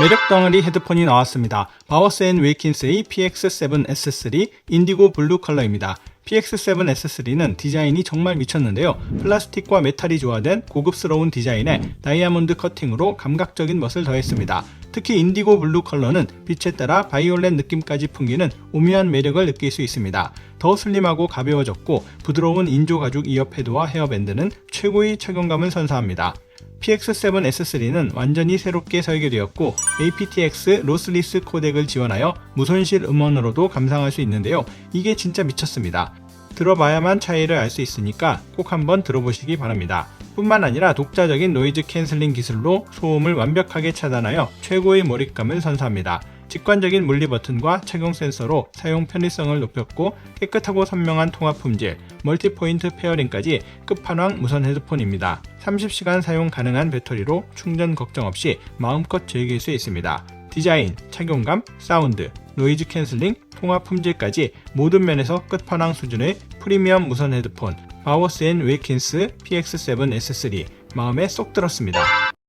매력 덩어리 헤드폰이 나왔습니다. 바워스 앤 웨이킨스의 PX7S3 인디고 블루 컬러입니다. PX7S3는 디자인이 정말 미쳤는데요. 플라스틱과 메탈이 조화된 고급스러운 디자인에 다이아몬드 커팅으로 감각적인 멋을 더했습니다. 특히 인디고 블루 컬러는 빛에 따라 바이올렛 느낌까지 풍기는 오묘한 매력을 느낄 수 있습니다. 더 슬림하고 가벼워졌고 부드러운 인조 가죽 이어 패드와 헤어밴드는 최고의 착용감을 선사합니다. PX7S3는 완전히 새롭게 설계되었고 aptX 로스리스 코덱을 지원하여 무손실 음원으로도 감상할 수 있는데요. 이게 진짜 미쳤습니다. 들어봐야만 차이를 알 수 있으니까 꼭 한번 들어보시기 바랍니다. 뿐만 아니라 독자적인 노이즈 캔슬링 기술로 소음을 완벽하게 차단하여 최고의 몰입감을 선사합니다. 직관적인 물리 버튼과 착용 센서로 사용 편의성을 높였고 깨끗하고 선명한 통화 품질, 멀티포인트 페어링까지 끝판왕 무선 헤드폰입니다. 30시간 사용 가능한 배터리로 충전 걱정 없이 마음껏 즐길 수 있습니다. 디자인, 착용감, 사운드, 노이즈 캔슬링, 통화 품질까지 모든 면에서 끝판왕 수준의 프리미엄 무선 헤드폰 바워스 앤 웨이킨스 PX7S3 마음에 쏙 들었습니다.